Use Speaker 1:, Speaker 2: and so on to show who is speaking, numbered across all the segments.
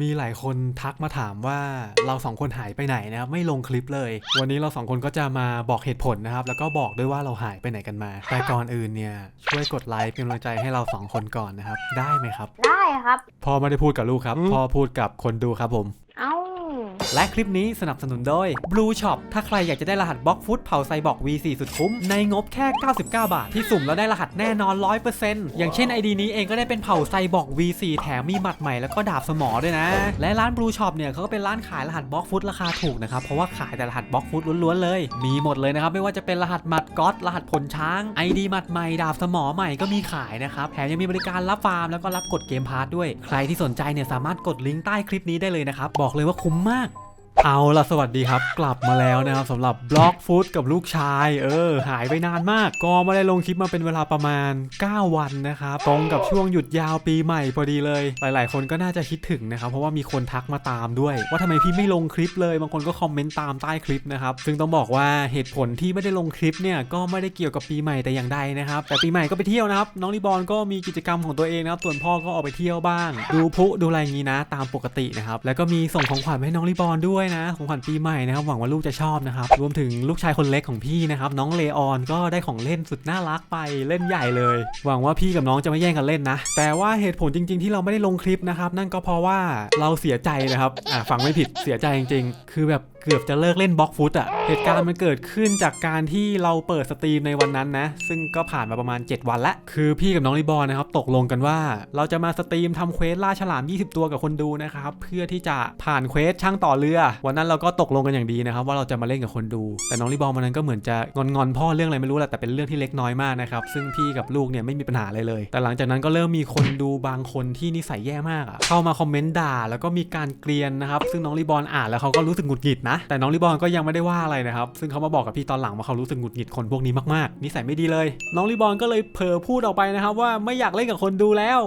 Speaker 1: มีหลายคนทักมาถามว่าเราสองคนหายไปไหนนะครับไม่ลงคลิปเลย วันนี้เราสองคนก็จะมาบอกเหตุผลนะครับ แล้วก็บอกด้วยว่าเราหายไปไหนกันมา แต่ก่อนอื่นเนี่ยช่วยกดไลค์เป็นกำลังใจให้เราสองคนก่อนนะครับ ได้ไหมครับ
Speaker 2: ได้ครับ
Speaker 1: พ่อไม่ได้พูดกับลูกครับ พ่อพูดกับคนดูครับผม
Speaker 2: เอ้า
Speaker 1: และคลิปนี้สนับสนุนโดย Blue Shop ถ้าใครอยากจะได้รหัสบล็อกฟุตเผาไซบอก V4 สุดคุ้ม ในงบแค่ 99 บาท ที่สุ่มแล้วได้รหัสแน่นอน 100%อย่างเช่น ID นี้เองก็ได้เป็นเผาไซบอก V4 แถมมีหมัดใหม่แล้วก็ดาบสมอด้วยนะ และร้าน Blue Shop เนี่ยเขาก็เป็นร้านขายรหัสบล็อกฟุตราคาถูกนะครับ เพราะว่าขายแต่รหัสบล็อกฟุตล้วนๆเลย มีหมดเลยนะครับไม่ว่าจะเป็นรหัสหมัดก๊อตรหัสผลช้าง ID หมัดใหม่ดาบสมอใหม่ก็มีขายนะครับแถมยังมีบริการรับฟาร์มแล้วก็รับกดเกมพาร์ทด้วย ใครที่สนใจเนี่ยสามารถกดลิงก์ใต้คลิปนี้ได้เลยนะครับบอกเลยว่าคุ้มมาก เอาล่ะสวัสดีครับ กลับมาแล้วนะครับสำหรับบล็อกฟุตกับลูกชาย เออ หายไปนานมาก ก็ไม่ได้ลงคลิปมาเป็นเวลาประมาณ 9 วันนะครับตรงกับช่วงหยุดยาวปีใหม่พอดีเลย หลาย ๆ คนก็น่าจะคิดถึงนะครับ เพราะว่ามีคนทักมาตามด้วย ว่าทำไมพี่ไม่ลงคลิปเลย บางคนก็คอมเมนต์ตามใต้คลิปนะครับ ซึ่งต้องบอกว่าเหตุผลที่ไม่ได้ลงคลิปเนี่ยก็ไม่ได้เกี่ยวกับปีใหม่แต่อย่างใดนะครับแต่ปีใหม่ก็ไปเที่ยวนะครับน้องรีบอลก็มีกิจกรรมของตัวเองนะครับส่วนพ่อก็ออกไปเที่ยวบ้าง ดูพุดูอะไรงี้นะ ตามปกตินะครับแล้วก็มีส่งของขวัญให้น้องรีบอลด้วยนะของขวัญปีใหม่นะครับหวังว่าลูกจะชอบนะครับรวมถึงลูกชายคนเล็กของพี่นะครับน้องเลออนก็ได้ของเล่นสุดน่ารักไปเล่นใหญ่เลย หวังว่าพี่กับน้องจะไม่แย่งกันเล่นนะ แต่ว่าเหตุผลจริง ๆ ที่เราไม่ได้ลงคลิปนะครับนั่นก็เพราะว่าเราเสียใจนะครับอ่าฟังไม่ผิดเสียใจจริง ๆ คือแบบ กือบจะเลิกเล่นบล็อกฟุตอะเหตุการณ์มันเกิดขึ้นจากการที่เราเปิดสตรีมในวันนั้นนะ ซึ่งก็ผ่านมาประมาณ 7 วันละ คือพี่กับน้องลิบอลนะครับตกลงกันว่าเราจะมาสตรีมทำเควสล่าฉลาม 20 ตัวกับคนดูนะครับ เพื่อที่จะผ่านเควสช่างต่อเรือ วันนั้นเราก็ตกลงกันอย่างดีนะครับ ว่าเราจะมาเล่นกับคนดู แต่น้องลิบอลวันนั้นก็เหมือนจะงอนๆพ่อเรื่องอะไรไม่รู้แหละแต่เป็นเรื่องที่เล็กน้อยมากนะครับซึ่งพี่กับลูกเนี่ยไม่มีปัญหาอะไรเลย แต่หลังจากนั้นก็เริ่มมีคนดูบางคนที่นิสัยแย่มากอะเข้ามาคอมเมนต์ด่าแล้วก็มีการเกลียนนะครับซึ่งน้องลิบอลอ่านแล้วเขาก็รู้สึกหงุดหงิดนะแต่น้องลิบอลก็ยังไม่ได้ว่าอะไรนะครับ ซึ่งเขามาบอกกับพี่ตอนหลังว่าเขารู้สึกหงุดหงิดคนพวกนี้มากๆ นิสัยไม่ดีเลย น้องลิบอลก็เลยเผลอพูดออกไปนะครับว่าไม่อยากเล่นกับคนดูแล้ว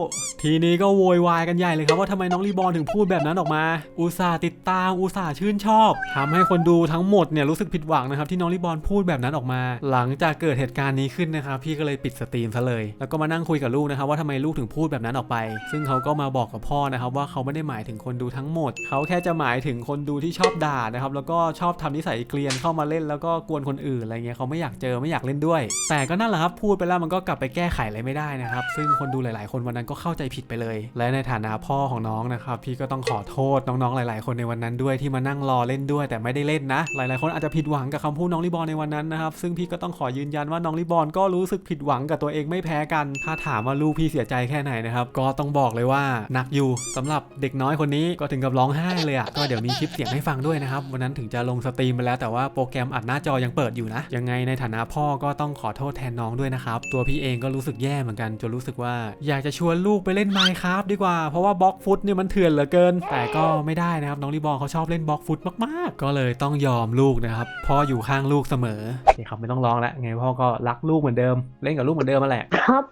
Speaker 1: ทีนี้ก็โวยวายกันใหญ่เลยครับว่าทำไมน้องรีบอลถึงพูดแบบนั้นออกมา อุตส่าห์ติดตามอุตส่าห์ชื่นชอบทำให้คนดูทั้งหมดเนี่ยรู้สึกผิดหวังนะครับที่น้องรีบอลพูดแบบนั้นออกมา หลังจากเกิดเหตุการณ์นี้ขึ้นนะครับพี่ก็เลยปิดสตรีมซะเลย แล้วก็มานั่งคุยกับลูกนะครับว่าทำไมลูกถึงพูดแบบนั้นออกไป ซึ่งเขาก็มาบอกกับพ่อนะครับว่าเขาไม่ได้หมายถึงคนดูทั้งหมด เขาแค่จะหมายถึงคนดูที่ชอบด่านะครับแล้วก็ชอบทำนิสัยเกลียนเข้ามาเล่นแล้วก็กวนคนอื่นอะไรเงี้ยเขาไม่อยากเจอไม่อยากเล่นด้วย แต่ก็นั่นแหละครับพูดไปแล้วมันก็กลับไปแก้ไขอะไรไม่ได้นะครับ ซึ่งคนดูหลาย ๆ คนวันนั้นก็เข้าใจผิดไปเลย และในฐานะพ่อของน้องนะครับพี่ก็ต้องขอโทษน้อง ๆ หลาย ๆ คนในวันนั้นด้วยที่มานั่งรอเล่นด้วย แต่ไม่ได้เล่นนะ หลาย ๆ คนอาจจะผิดหวังกับคำพูดน้องลิบอลในวันนั้นนะครับซึ่งพี่ก็ต้องขอยืนยันว่าน้องลิบอลก็รู้สึกผิดหวังกับตัวเองไม่แพ้กัน ถ้าถามว่าลูกพี่เสียใจแค่ไหนนะครับก็ต้องบอกเลยว่าหนักอยู่สำหรับเด็กน้อยคนนี้ก็ถึงกับร้องไห้เลยอะก็เดี๋ยวมีคลิปเสียงให้ฟังด้วยนะครับวันนั้นถึงจะลงสตรีมไปแล้ว แต่ว่าโปรแกรมอัดหน้าจอยังเปิดอยู่นะ ยังไงในฐานะพ่อก็ต้องขอโทษแทนน้องด้วยนะครับ ตัวพี่เองก็รู้สึกแย่เหมือนกันจนรู้สึกว่า อยากจะชวนลูกไปเล่นไมค์ครับดีกว่า เพราะว่าบล็อกฟุตเนี่ยมันเถื่อนเหลือเกิน แต่ก็ไม่ได้นะครับน้องรีบอลเขาชอบเล่นบล็อกฟุตมากๆ ก็เลยต้องยอมลูกนะครับพ่ออยู่ข้างลูกเสมอโอเคครับไม่ต้องร้องแล้วไงพ่อก็รักลูกเหมือนเดิม เล่นกับลูกเหมือนเดิมมาแหละ
Speaker 2: ครับ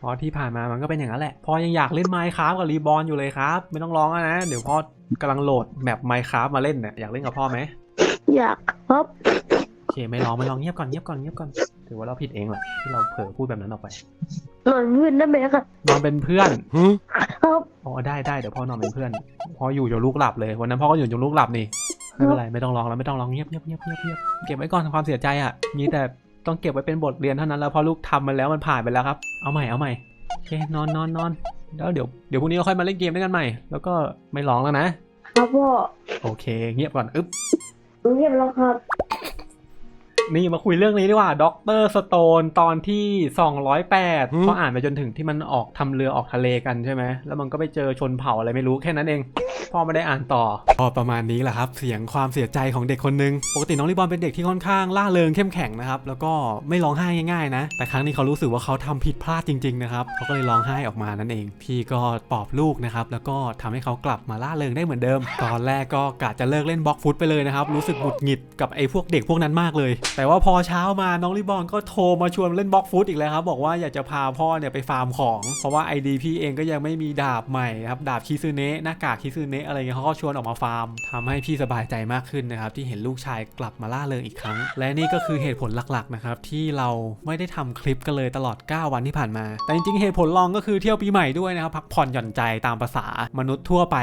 Speaker 1: เพราะที่ผ่านมามันก็เป็นอย่างนั้นแหละพ่อยังอยากเล่นไมค์ครับกับรีบอลอยู่เลยครับ ไม่ต้องร้องแล้วนะ เดี๋ยวพ่อ กำลังโหลดแมปไมค์ครับมาเล่นเนี่ยอยากเล่นกับพ่อไหม
Speaker 2: อยากครับ
Speaker 1: โอเคไม่ร้องไม่ร้องเงียบก่อนเงียบก่อนเงียบก่อนถือว่าเราผิดเองแหละที่เราเผลอพูดแบบนั้นออกไป
Speaker 2: นอนพื้นได้ไหมครับ
Speaker 1: นอนเป็นเพื่อน
Speaker 2: ครับ
Speaker 1: อ๋อได้ได้เดี๋ยวพ่อนอนเป็นเพื่อนพ่ออยู่จนลูกหลับเลยวันนั้นพ่อก็อยู่จนลูกหลับนี่ไม่เป็นไรไม่ต้องร้องแล้วไม่ต้องร้องเงียบเงียบเงียบเงียบเงียบเก็บไว้ก่อนทำความเสียใจอะมีแต่ต้องเก็บไว้เป็นบทเรียนเท่านั้นแล้วเพอลูกทำมันแล้วมันผ่านไปแล้วครับเอาใหม่เอาใหม่ โอเคนอนนอนนอนแล้วเดี๋ยวเดี๋ยวพรุ่งนี้เราค่อยมาเล่นเกมด้วยกันใหม่ แล้วก็ไม่ร้องแล้วนะ ครับ
Speaker 2: พ่อ
Speaker 1: โอเค เงียบก่อน อึ๊บ
Speaker 2: เงียบแล้วครับ
Speaker 1: นี่มาคุยเรื่องนี้ดีกว่าด็อกเตอร์สโตนตอนที่ 208พออ่านไปจนถึงที่มันออกทำเรือออกทะเลกันใช่ไหม แล้วมันก็ไปเจอชนเผ่าอะไรไม่รู้แค่นั้นเอง พ่อไม่ได้อ่านต่อ พอประมาณนี้แหละครับ เสียงความเสียใจของเด็กคนหนึง ปกติน้องลิบอลเป็นเด็กที่ค่อนข้างล่าเริงเข้มแข็งนะครับ แล้วก็ไม่ร้องไห้ง่ายๆนะ แต่ครั้งนี้เขารู้สึกว่าเขาทำผิดพลาดจริงๆนะครับเขาก็เลยร้องไห้ออกมานั่นเอง พี่ก็ปลอบลูกนะครับ แล้วก็ทำให้เขากลับมาล่าเริงได้เหมือนเดิม ตอนแรกก็กะจะเลิกเล่นบล็อกฟุตไปเลยนะครับ รู้สึกหงุดหงิดกับไอ้พวกเด็กพวกนั้นมากเลยแแต่ว่าพอเช้ามาน้องรีบอนก็โทรมาชวนเล่นบล็อกฟุตอีกแล้วครับ บอกว่าอยากจะพาพ่อเนี่ยไปฟาร์มของ เพราะว่าไอดีพี่เองก็ยังไม่มีดาบใหม่ครับดาบคิซึเนะหน้ากากคิซึเนะอะไรเงี้ยเขาก็ชวนออกมาฟาร์มทำให้พี่สบายใจมากขึ้นนะครับที่เห็นลูกชายกลับมาล่าเริงอีกครั้ง และนี่ก็คือเหตุผลหลักๆนะครับที่เราไม่ได้ทำคลิปกันเลยตลอด 9 วันที่ผ่านมา แต่จริงๆเหตุผลรองก็คือเที่ยวปีใหม่ด้วยนะครับพักผ่อนหย่อนใจตามภาษามนุษย์ทั่วไป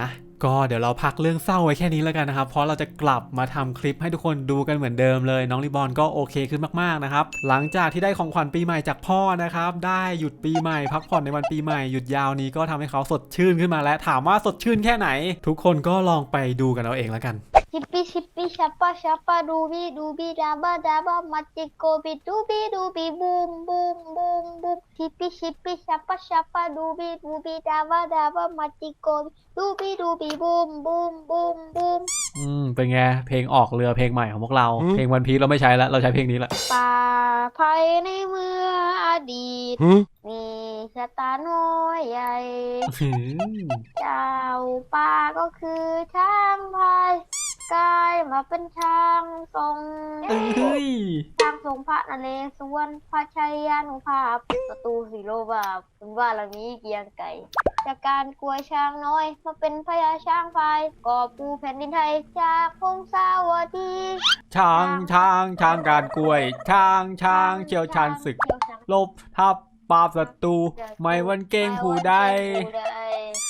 Speaker 1: นะ ก็เดี๋ยวเราพักเรื่องเศร้าไว้แค่นี้แล้วกันนะครับ เพราะเราจะกลับมาทำคลิปให้ทุกคนดูกันเหมือนเดิมเลย น้องรีบอลก็โอเคขึ้นมากๆนะครับ หลังจากที่ได้ของขวัญปีใหม่จากพ่อนะครับ ได้หยุดปีใหม่ พักผ่อนในวันปีใหม่หยุดยาวนี้ก็ทำให้เขาสดชื่นขึ้นมาแล้วถามว่าสดชื่นแค่ไหน ทุกคนก็ลองไปดูกันเอาเองแล้วกัน
Speaker 3: ชิปปี้ชิปปี้ชัปปะชัปปะดูบีดูบีดาบะดาบะมาจิโกบิดูบีดูบีบูมบูมบูมบูมชิปปี้ชิปปี้ชัปปะชัปปะดูบีดูบีดาบะดาบะมาจิโกบิดูบีดูบีบูมบูมบูมบูม
Speaker 1: อืมเป็นไงเพลงออกเรือเพลงใหม่ของพวกเรา เพลงวันพีเราไม่ใช้แล้วเราใช้เพลงนี้แหละ
Speaker 3: ป่าภัยในเมื่ออดีต มีชะตาน้อยใหญ่
Speaker 1: หืม
Speaker 3: เจ้าป่าก็คือช้างพาย กลายมาเป็นช้างทรง
Speaker 1: เอ้ย
Speaker 3: ทางทรงพระนเรศวรพระชัยยานุภาพประตูสีโลบาบเป็นว่าเรานี้เกียงไก่จากการกลัวช้างน้อย มาเป็นพญาช้างพายก่อปูแผ่นดินไทยจากพงศาวดี
Speaker 1: ช้างช้างช้างการกล้วย ช้างช้างเชี่ยวชาญศึก
Speaker 3: เชี่ยวชาญ
Speaker 1: ลบทับ ปราบศัตรูไม่วันเก้งผู้ใด
Speaker 3: ผู้ใด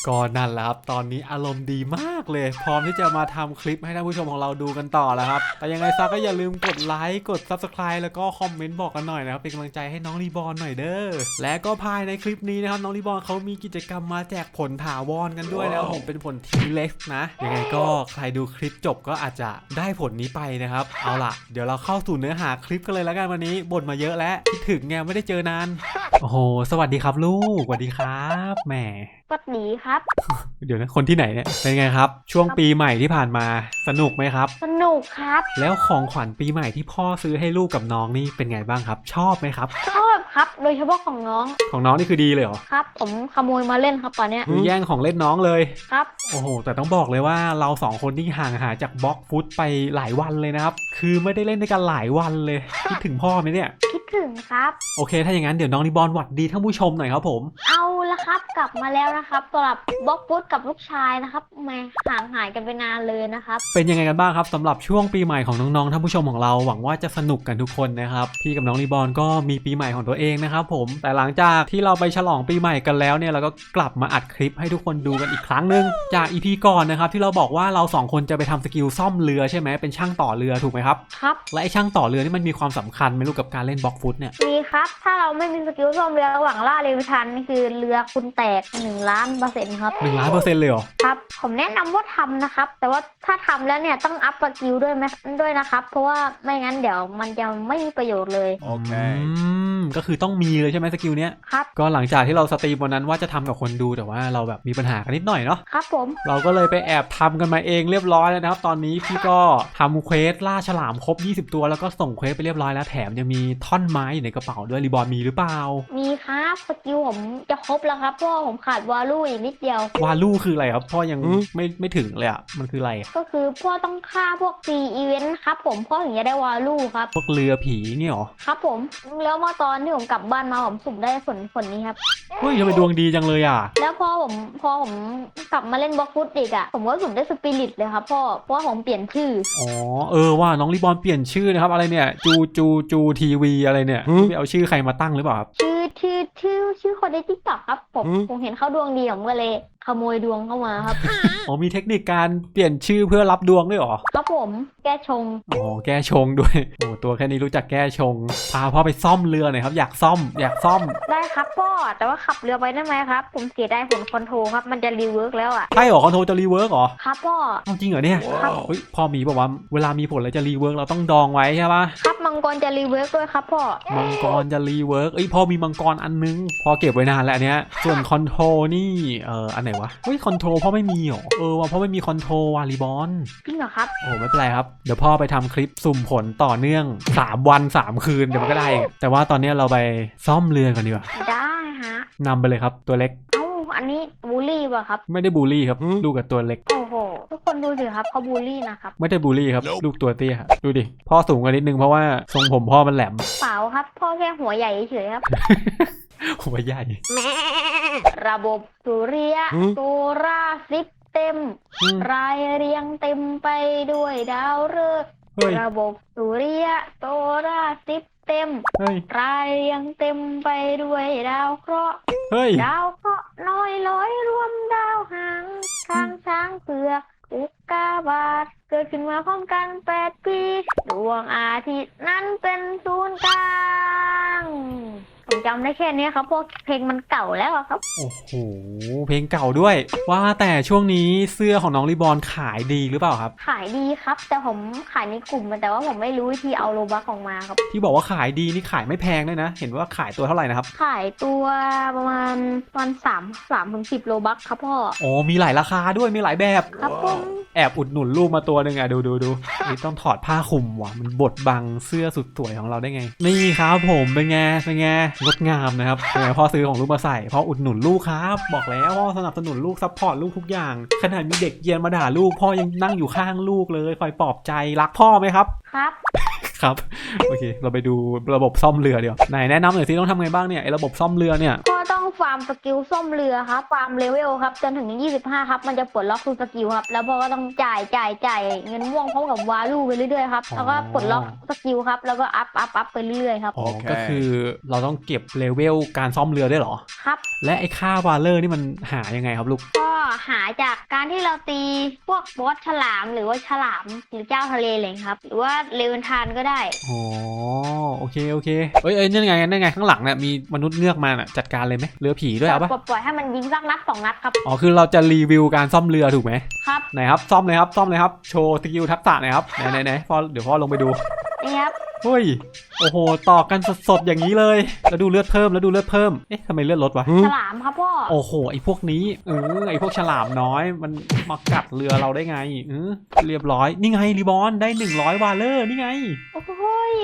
Speaker 1: ก็นั่นแหละครับ ตอนนี้อารมณ์ดีมากเลย พร้อมที่จะมาทำคลิปให้ท่านผู้ชมของเราดูกันต่อแล้วครับ แต่ยังไงซะก็อย่าลืมกดไลค์ กด Subscribe แล้วก็คอมเมนต์บอกกันหน่อยนะครับ เป็นกำลังใจให้น้องรีบอลหน่อยเด้อ และก็ภายในคลิปนี้นะครับ น้องรีบอลเขามีกิจกรรมมาแจกผลถาวรกันด้วยแล้วผมเป็นผลทีเล็กนะ ยังไงก็ใครดูคลิปจบก็อาจจะได้ผลนี้ไปนะครับ เอาล่ะ เดี๋ยวเราเข้าสู่เนื้อหาคลิปกันเลยแล้วกันวันนี้บ่นมาเยอะแล้วคิดถึงไงไม่ได้เจอนาน โอ้โห สวัสดีครับลูก สวัสดีครับ แหม
Speaker 3: ปัดหนีครับ
Speaker 1: เดี๋ยวนะคนที่ไหนเนี่ยเป็นไงครับ ช่วงปีใหม่ที่ผ่านมาสนุกไหมครับ
Speaker 3: สนุกครับ
Speaker 1: แล้วของขวัญปีใหม่ที่พ่อซื้อให้ลูกกับน้องนี่เป็นไงบ้างครับ ชอบไหมครับ
Speaker 3: ชอบครับ โดยเฉพาะของน้อง
Speaker 1: ของน้องนี่คือดีเลยเหรอ
Speaker 3: ครับ ผมขโมยมาเล่นครับตอนเนี้ย
Speaker 1: คือแย่งของเล่นน้องเลย
Speaker 3: ครับ
Speaker 1: โอ้โห แต่ต้องบอกเลยว่าเราสองคนนี่ห่างหายจากบล็อกฟุตไปหลายวันเลยนะครับ คือไม่ได้เล่นด้วยกันหลายวันเลย คิดถึงพ่อไหมเนี่ย
Speaker 3: คิดถึงครับ
Speaker 1: โอเค ถ้าอย่างนั้นเดี๋ยวน้องนิบอลหวัดดีท่านผู้ชมหน่อยครับผม
Speaker 3: เอาละ ครับกลับมาแล้วนะครับสำหรับบล็อกฟุตกับลูกชายนะครับแหม่ห่างหายกันไปนานเลยนะครับ
Speaker 1: เป็นยังไงกันบ้างครับสำหรับช่วงปีใหม่ของน้องๆท่านผู้ชมของเราหวังว่าจะสนุกกันทุกคนนะครับ พี่กับน้องรีบอลก็มีปีใหม่ของตัวเองนะครับผมแต่หลังจากที่เราไปฉลองปีใหม่กันแล้วเนี่ยเราก็กลับมาอัดคลิปให้ทุกคนดูกันอีกครั้งหนึ่งจากอีพีก่อนนะครับที่เราบอกว่าเราสองคนจะไปทำสกิลซ่อมเรือใช่ไหมเป็นช่างต่อเรือถูกไหมครับ
Speaker 3: ครับ
Speaker 1: และไอช่างต่อเรือนี่มันมีความสำคัญไหมลูกกับการเล่นบล็อกฟุตเนี่ย
Speaker 3: มีครับ ถ้าเราไม่มีสกิลซ่อมเรือระหว่างล่าเรวิทันนี่คือเรือคุณแตกหนึ่งล้านเปอร์เซ็นต์ครับ
Speaker 1: หนึ่งล้านเปอร์เซ็นต์เลยเหรอ
Speaker 3: ครับ ผมแนะนำว่าทำนะครับ แต่ว่าถ้าทำแล้วเนี่ยต้องอัพสกิลด้วยไหมด้วยนะครับ เพราะว่าไม่งั้นเดี๋ยวมันจะไม่มีประโยชน์เลย
Speaker 1: อืมก็คือต้องมีเลยใช่ไหมสกิลเนี้ย
Speaker 3: ครับ
Speaker 1: ก็หลังจากที่เราสตรีมวันนั้นว่าจะทำกับคนดูแต่ว่าเราแบบมีปัญหากันนิดหน่อยเนาะ
Speaker 3: ครับผม
Speaker 1: เราก็เลยไปแอบทำกันมาเองเรียบร้อยแล้วนะครับ ตอนนี้พี่ก็ทำเควสล่าฉลามครบ 20 ตัวแล้วก็ส่งเควสไปเรียบร้อยแล้วแถมยังมีท่อนไม้อยู่ในกระเป๋าด้วยรีบอลมีหรือเปล่า
Speaker 3: มีครับสกิลผมจะครบแล้วครับเพราะว่าผมขาดวาลูอีกนิดเดียว
Speaker 1: วาลูคืออะไรครับ พ่อยังไม่ไม่ถึงเลยอะมันคืออะไรอะ
Speaker 3: ก็คือพ่อต้องฆ่าพวกซีอีเวนต์ครับ ผมพ่อถึงจะได้วาลูครับ
Speaker 1: พวกเรือผีเนี่ยเหรอ
Speaker 3: ครับผมแล้วเมื่อตอนที่ผมกลับบ้านมาผมสุ่มได้ผลผลนี้ครับ
Speaker 1: เฮ้ยทำไมดวงดีจังเลยอะ
Speaker 3: แล้วพอผมพอผมกลับมาเล่นบล็อกฟุตอีกอะผมก็สุ่มได้สปิริตเลยครับพ่อเพราะว่าผมเปลี่ยนชื่อ
Speaker 1: อ๋อ เออว่าน้องรีบอลเปลี่ยนชื่อนะครับ อะไรเนี่ย จูจูจูทีวีอะไรเนี่ย ไปเอาชื่อใครมาตั้งหรือเปล่าครับ
Speaker 3: ชื่อ ชื่อชื่อชื่อคนในทิกตอกครับ ผม ผมเห็นเขาดวงดีผมก็เลยขโมยดวงเข้ามาครับ
Speaker 1: อ๋อมีเทคนิคการเปลี่ยนชื่อเพื่อรับดวงด้วยเหรอ
Speaker 3: ครับผม แก้ชง
Speaker 1: อ๋อแก้ชงด้วย โอ้ตัวแค่นี้รู้จักแก้ชง พาพ่อไปซ่อมเรือหน่อยครับ อยากซ่อม อยากซ่อม
Speaker 3: ได้ครับพ่อ แต่ว่าขับเรือไปได้ไหมครับ ผมเสียดายผลคอนโทรลครับ มันจะรีเวิร์กแล้วอะ
Speaker 1: ใช่เหรอคอนโทรจะรีเวิร์กเหรอ
Speaker 3: ครับพ่อ
Speaker 1: เอาจริงเหรอเนี่ย
Speaker 3: ครับ
Speaker 1: เฮ้ยพ่อมีบอกว่าวะเวลามีผลอะไรจะรีเวิร์กเราต้องดองไว้ใช่ปะ
Speaker 3: ครับมังกรจะรีเวิร์กด้วยครับพ่อ
Speaker 1: มังกรจะรีเวิร์กเอ้ยพ่อมีมังกรอันนึงพ่อเก็บไว้นานแล้วอันเนี้ย ส่วนคอนโทรนี่ เอ่ออันไหนวะ เฮ้ยคอนโทรพ่อไม่มีเหรอ เออว่าพ่อไม่มีคอนโทรวารีบอล
Speaker 3: จริงเหรอครับ
Speaker 1: โอ้ไม่เป็นไรครับ เดี๋ยวพ่อไปทำคลิปสุ่มผลต่อเนื่อง 3 วัน 3 คืนเดี๋ยวมันก็ได้เองแต่ว่าตอนนี้เราไปซ่อมเรือกันดีกว่า
Speaker 3: ได้ฮะ
Speaker 1: นำไปเลยครับตัวเล็ก
Speaker 3: เอ้าอันนี้บูลลี่ป่ะครับ
Speaker 1: ไม่ได้บูลลี่ครับลูกกับตัวเล็ก
Speaker 3: โอ้โหทุกคคนดูสิครับเขาบูลลี่นะครับ
Speaker 1: ไม่ได้บูลลี่ครับ ลูกตัวเตี้ยดูดิ พ่อสูงกว่านิดนึงเพราะว่าทรงผมพ่อมันแหลม
Speaker 3: เปล่าครับ พ่อแค่หัวใหญ่เฉยๆครับ
Speaker 1: หัวใหญ่
Speaker 3: ระบบสุริยะ
Speaker 1: หืม
Speaker 3: โซราซิสเต็ม
Speaker 1: อืม
Speaker 3: รายเรียงเต็มไปด้วยดาวฤกษ์
Speaker 1: เฮ้ย
Speaker 3: ระบบสุริยะโซราซิสเต็ม
Speaker 1: เฮ้ย
Speaker 3: รายเรียงเต็มไปด้วยดาวเคราะห์
Speaker 1: เฮ้ย
Speaker 3: ดาวเคราะห์น้อยร้อยรวมดาวหางทางช้างเผือกอุกกาบาตเกิดขึ้นมาพร้อมกันแปดปีดวงอาทิตย์นั้นเป็นศูนย์กลาง ผมจำได้แค่นี้ครับ พวกเพลงมันเก่าแล้วอะครับ
Speaker 1: โอ้โหเพลงเก่าด้วย ว่าแต่ช่วงนี้เสื้อของน้องรีบอลขายดีหรือเปล่าครับ
Speaker 3: ขายดีครับ แต่ผมขายในกลุ่มแต่ว่าผมไม่รู้วิธีเอาโลบักออกมาครับ
Speaker 1: ที่บอกว่าขายดีนี่ขายไม่แพงด้วยนะ เห็นว่าขายตัวเท่าไหร่นะครับ
Speaker 3: ขายตัวประมาณวันสามสามถึงสิบโลบักครับพ่อ
Speaker 1: อ๋อมีหลายราคาด้วยมีหลายแบบ
Speaker 3: ครับผม
Speaker 1: แอบอุดหนุนรูปมาตัวหนึ่งอะดูดูดูนี่ต้องถอดผ้าคลุมว่ะมันบดบังเสื้อสุดสวยของเราได้ไง นี่ครับผมเป็นไงเป็นไงงดงามนะครับเป็นไงพ่อซื้อของลูกมาใส่พ่ออุดหนุนลูกครับ บอกแล้วพ่อสนับสนุนลูกซัพพอร์ตลูกทุกอย่าง ขนาดมีเด็กเยียนมาด่าลูกพ่อยังนั่งอยู่ข้างลูกเลยคอยปลอบใจรักพ่อไหมครับ
Speaker 3: ครับ
Speaker 1: ครับ โอเค เราไปดูระบบซ่อมเรือเดี๋ยวไหนแนะนำหน่อยสิต้องทำไงบ้างเนี่ยไอ้ระบบซ่อมเรือเนี่ย
Speaker 3: ก็ต้องฟาร์มสกิลส้มเรือครับ ฟาร์มเลเวลครับ จนถึง 25 ครับ มันจะปลดล็อกทุกสกิลครับ แล้วพอก็ต้องจ่ายจ่ายจ่ายเงินม่วงพร้อมกับวาลูไปเรื่อยๆครับ แล้วก็ปลดล็อกสกิลครับ แล้วก็อัพอัพอัพไปเรื่อยๆครับ
Speaker 1: อ๋อ
Speaker 4: โอเค
Speaker 1: ก็คือเราต้องเก็บเลเวลการซ่อมเรือด้วยเหรอ
Speaker 3: ครับ
Speaker 1: และไอ้ค่าวาเลอร์นี่มันหายังไงครับลูก
Speaker 3: ก็หาจากการที่เราตีพวกบอสฉลามหรือว่าฉลามหรือเจ้าทะเลเลยครับ หรือว่าเลเวนทานก็ได้
Speaker 1: อ๋อโอเคโอเคเอ้ยเอ้ยนั่นไงนั่นไงข้างหลังเนี่ยมีมนุษย์เงือกมาน่ะจัดการเลยไหมเรือผีด้วยเอาปะ
Speaker 3: ปล่อยปล่อยให้มันยิงสักนัดสองนัดครับ
Speaker 1: อ๋อคือเราจะรีวิวการซ่อมเรือถูกไหม
Speaker 3: ครับ
Speaker 1: ไหนครับซ่อมเลยครับซ่อมเลยครับโชว์สกิลทักษะหน่อยครับไหนไหนไหนพ่อเดี๋ยวพ่อลงไปดู
Speaker 3: นี่ครับ
Speaker 1: เฮ้ย โอ้โห ต่อกันสดๆ อย่างนี้เลย แล้วดูเลือดเพิ่ม แล้วดูเลือดเพิ่ม เอ๊ะทำไมเลือดลดวะ
Speaker 3: ฉลามครับพ่อ
Speaker 1: โอ้โห ไอ้พวกนี้เออไอ้พวกฉลามน้อย มันมากัดเรือเราได้ไงเออเรียบร้อย นี่ไงรีบอน ได้ 100 วาเลอร์ นี่ไง
Speaker 3: โอ้ย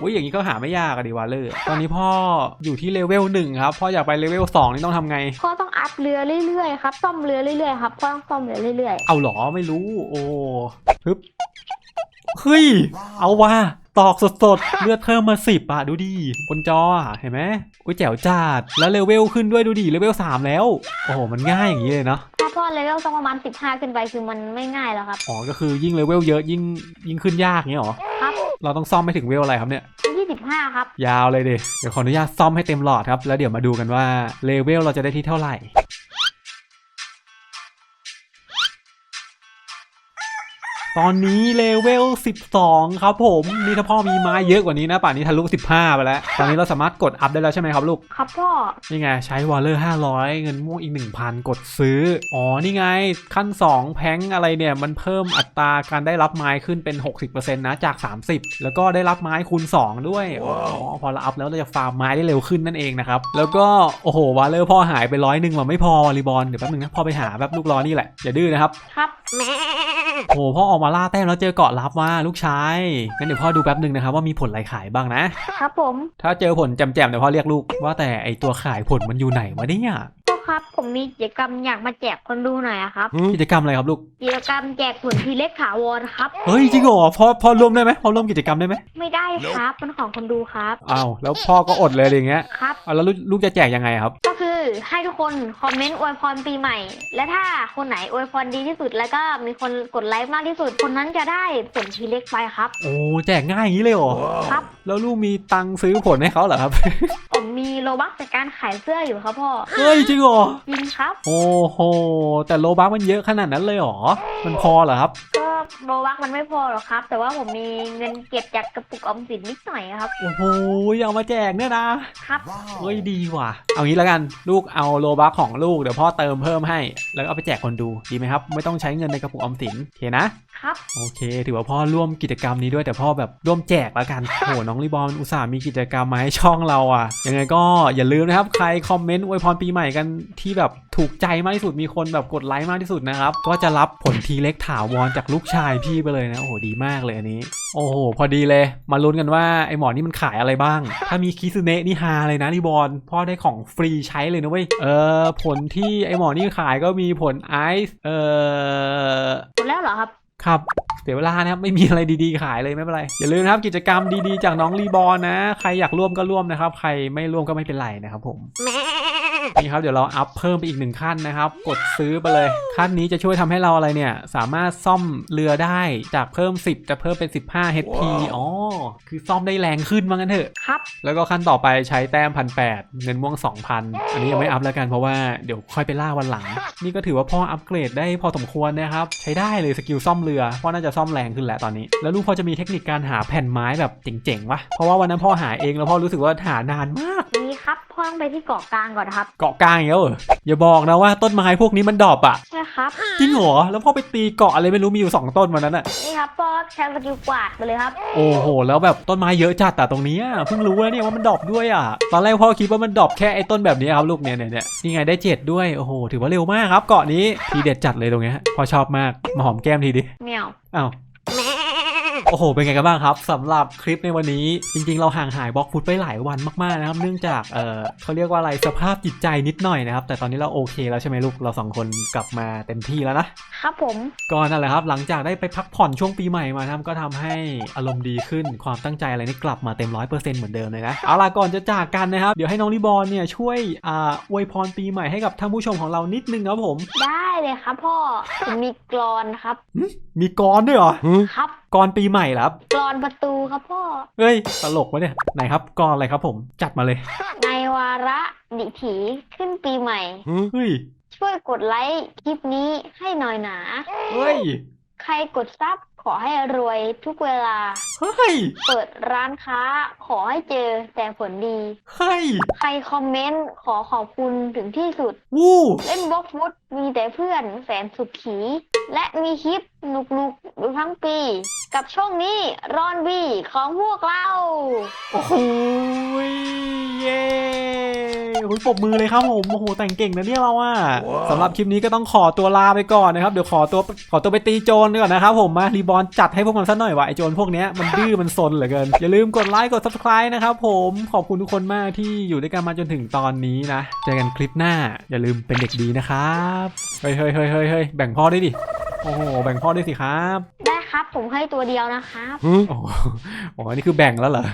Speaker 1: อุ้ยอย่างนี้ก็หาไม่ยากอะดิวาเลอร์ ตอนนี้พ่ออยู่ที่เลเวลหนึ่งครับ พ่ออยากไปเลเวลสองนี่ต้องทำไง
Speaker 3: พ่อต้องอัพเรือเรื่อยๆครับ ซ่อมเรือเรื่อยๆครับ พ่อต้องซ่อมเรือเรื่อย
Speaker 1: เอาเหรอ ไม่รู้ โอ้ ฮึบ เฮ้ย เอาว่ะ ตอกสดๆ เลือดเพิ่มมาสิบอะดูดิบนจออะเห็นไหมอุ้ยแจ๋วจัดแล้วเลเวลขึ้นด้วยดูดิเลเวลสามแล้ว โอ้โห มันง่ายอย่างนี้เลยเนาะ
Speaker 3: ๆถ้าพ่อเลเวลสักประมาณ 15 ขึ้นไปคือมันไม่ง่ายแล้วครับ
Speaker 1: อ๋อ ก็คือยิ่งเลเวลเยอะยิ่งยิ่งขึ้นยากเงี้ยเหรอ
Speaker 3: ครับ
Speaker 1: เราต้องซ่อมไปถึงเวลอะไรครับเนี่ย
Speaker 3: 25 ครับ
Speaker 1: ยาวเลยดิ เดี๋ยวขออนุญาตซ่อมให้เต็มหลอดครับ แล้วเดี๋ยวมาดูกันว่าเลเวลเราจะได้ที่เท่าไหร่ ตอนนี้เลเวล 12 ครับผม นี่ถ้าพ่อมีไม้เยอะกว่านี้นะป่านนี้ทะลุ 15 ไปแล้ว ตอนนี้เราสามารถกดอัพได้แล้วใช่ไหมครับลูก
Speaker 3: ครับพ่อ
Speaker 1: นี่ไง ใช้วอลเลอร์ 500 เงินม่วงอีก 1,000 กดซื้อ อ๋อ นี่ไง ขั้น 2 แพงอะไรเนี่ย มันเพิ่มอัตราการได้รับไม้ขึ้นเป็น 60%นะจาก 30 แล้วก็ได้รับไม้คูณ 2 ด้วย อ๋อ พอเราอัพแล้วเราจะฟาร์มไม้ได้เร็วขึ้นนั่นเองนะครับ แล้วก็ โอ้โห วอลเลอร์พ่อหายไปร้อยหนึ่งว่ะไม่พอวอลลีบอล เดี๋ยวแป๊บนึงนะ พ่อไปหาแบบลูกรอนี่แหละ อย่าดื้อนะครับ
Speaker 3: ครับ
Speaker 1: โอ้ โหพ่อออกมาล่าแต้มแล้วเจอเกาะลับมาลูกชาย งั้นเดี๋ยวพ่อดูแป๊บนึงนะครับว่ามีผลอะไรขายบ้างนะ
Speaker 3: ครับผม
Speaker 1: ถ้าเจอผลแจ่มๆเดี๋ยวพ่อเรียกลูกว่าแต่ไอตัวขายผลมันอยู่ไหนวะเนี่ย
Speaker 3: พ่อครับ ผมมีกิจกรรมอยากมาแจกคนดูหน่อยอะครับ
Speaker 1: กิจกรรมอะไรครับลูก
Speaker 3: กิจกรรมแจกผลทีเล็กถาวรครับ
Speaker 1: เฮ้ยจริงเหรอพ่อพ่อร่วมได้ไหมพ่อร่วมกิจกรรมได้ไหม
Speaker 3: ไม่ได้ครับเป็นของคนดูครับ
Speaker 1: อ้าวแล้วพ่อก็อดเลยอะไรอย่างเงี้ย
Speaker 3: ครับ
Speaker 1: เอาแล้วลูกลูกจะแจกยังไงครับ
Speaker 3: ก็คือ ให้ทุกคนคอมเมนต์อวยพรปีใหม่ และถ้าคนไหนอวยพรดีที่สุด แล้วก็มีคนกดไลค์มากที่สุด คนนั้นจะได้ผลทีเล็กไปครับ
Speaker 1: โอ้แจกง่ายอย่างนี้เลยเหรอ
Speaker 3: ครับ
Speaker 1: แล้วลูกมีตังค์ซื้อผลให้เขาเหรอครับ
Speaker 3: ผมมีโลบักจากการขายเสื้ออยู่ครับพ่อ
Speaker 1: เฮ้ยจริงเหรอ
Speaker 3: จริงครับ
Speaker 1: โอ้โหแต่โลบัคมันเยอะขนาดนั้นเลยเหรอมันพอเหรอครับ
Speaker 3: ก็โลบักมันไม่พอหรอกครับ แต่ว่าผมมีเงินเก็บจากกระปุกออมสินนิดหน่อยครับ
Speaker 1: โอ้โหเอามาแจกเนี่ยนะ
Speaker 3: ครับ
Speaker 1: เฮ้ยดีว่ะ เอางี้แล้วกันลูกเอาโลบัคของลูกเดี๋ยวพ่อเติมเพิ่มให้ แล้วก็เอาไปแจกคนดูดีไหมครับ ไม่ต้องใช้เงินในกระปุกออมสินโอเคนะ
Speaker 3: ครับ
Speaker 1: โอเค ถือว่าพ่อร่วมกิจกรรมนี้ด้วยแต่พ่อแบบร่วมแจกแล้วกันโอ้โหน้องรีบอลอุตส่าห์มีกิจกรรมมาให้ช่องเราอะ ยังไงก็อย่าลืมนะครับ ใครคอมเมนต์อวยพรปีใหม่กันที่แบบถูกใจมากที่สุดมีคนแบบกดไลค์มากที่สุดนะครับ ก็จะรับผลทีเล็กถาวรจากลูกชายพี่ไปเลยนะโอ้โหดีมากเลยอันนี้ โอ้โหพอดีเลย มาลุ้นกันว่าไอหมอนี่มันขายอะไรบ้าง ถ้ามีคิซึเนะนี่ฮาเลยนะรีบอลพ่อได้ของฟรีใช้เลยนะเว้ยเออผลที่ไอหมอนี่ขายก็มีผลไอซ์เออ
Speaker 3: หมดแล้วเหรอครับ
Speaker 1: ครับเสียเวลานะครับไม่มีอะไรดีๆขายเลยไม่เป็นไร อย่าลืมนะครับกิจกรรมดีๆจากน้องรีบอลนะ ใครอยากร่วมก็ร่วมนะครับ ใครไม่ร่วมก็ไม่เป็นไรนะครับผม นี่ครับเดี๋ยวเราอัพเพิ่มไปอีกหนึ่งขั้นนะครับ กดซื้อไปเลย ขั้นนี้จะช่วยทำให้เราอะไรเนี่ย สามารถซ่อมเรือได้จากเพิ่ม 10 จะเพิ่มเป็น 15 HP อ๋อคือซ่อมได้แรงขึ้นว่างั้นเถอะ
Speaker 3: ครับ
Speaker 1: แล้วก็ขั้นต่อไปใช้แต้มพันแเงินม่วง 2,000 อันนี้ยังไม่อัพแล้วกันเพราะว่าเดี๋ยวค่อยไปล่าวันหลัง นี่ก็ถือว่าพ่ออัปเกรดได้พอสมควรนะครับ ใช้ได้เลยสกิลซ่อมเรือพ่อน่าจะซ่อมแรงขึ้นแล้วตอนนี้ แล้วลูกพ่อจะมีเทคนิคการหาแผ่นไม้แบบเจ๋งๆวะเพราะว่าวันนั้นพ่อหาเองแล้วพ่อรู้สึกว่าหานานมาก
Speaker 3: นี่ ครับพ่อต้องไปที่เกาะกลางก่อนนะครับ
Speaker 1: เกาะกลางอย่างเงี้ยเหรออย่าบอกนะว่าต้นไม้พวกนี้มันดรอปอะ
Speaker 3: ใช่ครับ
Speaker 1: จริงเหรอแล้วพ่อไปตีเกาะอะไรไม่รู้มีอยู่สองต้นวันนั้นอะ
Speaker 3: นี่ครับพ่อใช้สกิลกวาดไปเลยครับ
Speaker 1: โอ้โห แล้วแบบต้นไม้เยอะจัดแต่ตรงเนี้ยเพิ่งรู้แล้วเนี่ยว่ามันดรอปด้วยอะ ตอนแรกพ่อคิดว่ามันดรอปแค่ไอ้ต้นแบบนี้ครับลูกเนี่ยเนี่ยเนี่ยนี่ไงได้เจ็ดด้วยโอ้โหถือว่าเร็วมากครับ เกาะนี้ทีเด็ดจัดเลยตรงเนี้ยพ่อชอบมากมาหอมแก้มทีดิ
Speaker 3: เมียว
Speaker 1: อ้าว โอ้โห เป็นไงกันบ้างครับสำหรับคลิปในวันนี้จริงๆ เราห่างหายบล็อกฟุตไปหลายวันมากๆนะครับ เนื่องจากเออเขาเรียกว่าอะไรสภาพจิตใจนิดหน่อยนะครับ แต่ตอนนี้เราโอเคแล้วใช่ไหมลูกเราสองคนกลับมาเต็มที่แล้วนะ
Speaker 3: ครับผม
Speaker 1: ก็นั่นแหละครับ หลังจากได้ไปพักผ่อนช่วงปีใหม่มานะครับก็ทำให้อารมณ์ดีขึ้นความตั้งใจอะไรนี่กลับมาเต็มร้อยเปอร์เซ็นต์เหมือนเดิมเลยนะเอาล่ะก่อนจะจากกันนะครับเดี๋ยวให้น้องลิบอลเนี่ยช่วยอ่าอวยพรปีใหม่ให้กับท่านผู้ชมของเรานิดนึงครับผม
Speaker 3: ได้เลยครับพ่อผมมีกรอนครับ
Speaker 1: มีกรด้วยเหรอ
Speaker 3: ครับ
Speaker 1: กรปีใหม่เหรอครับ
Speaker 3: กรอนประตูครับพ่อ
Speaker 1: เฮ้ยตลกวะเนี่ยไหนครับกรอะไรครับผมจัดมาเลย
Speaker 3: ในวาระดิถีขึ้นปีใหม่
Speaker 1: เฮ้ย
Speaker 3: ช่วยกดไลค์คลิปนี้ให้หน่อยหนา
Speaker 1: เฮ้ย
Speaker 3: ใครกดซับขอให้รวยทุกเวลา
Speaker 1: เฮ้ย
Speaker 3: เปิดร้านค้าขอให้เจอแต่ผลดี
Speaker 1: เฮ้ย
Speaker 3: ใครคอมเมนต์ขอขอบคุณถึงที่สุด
Speaker 1: วู้
Speaker 3: เล่นบล็อกฟุตมีแต่เพื่อนแสนสุขขี และมีคลิปหนุกๆดูทั้งปี กับช่องนี้รอนบีของพวกเรา
Speaker 1: โอ้โหเย้ โอ้ยปรบมือเลยครับผมโอ้โหแต่งเก่งนะเนี่ยเราอะสำหรับคลิปนี้ก็ต้องขอตัวลาไปก่อนนะครับเดี๋ยวขอตัวขอตัวไปตีโจรก่อนนะครับผมมารีบอลจัดให้พวกมันซะหน่อยว่ะไอโจรพวกเนี้ยมันดื้อมันซนเหลือเกินอย่าลืมกดไลค์กด subscribe นะครับผมขอบคุณทุกคนมากที่อยู่ด้วยกันมาจนถึงตอนนี้นะเจอกันคลิปหน้า อย่าลืมเป็นเด็กดีนะครับเฮ้ยเฮ้ยเฮ้ยเฮ้ยเฮ้ยแบ่งพ่อด้วยดิโอ้โหแบ่งพ่อด้วยสิครับ
Speaker 3: ได้ครับผมให้ตัวเดียวนะครับ
Speaker 1: โอ้โหอ๋อนี่คือแบ่งแล้วเหรอ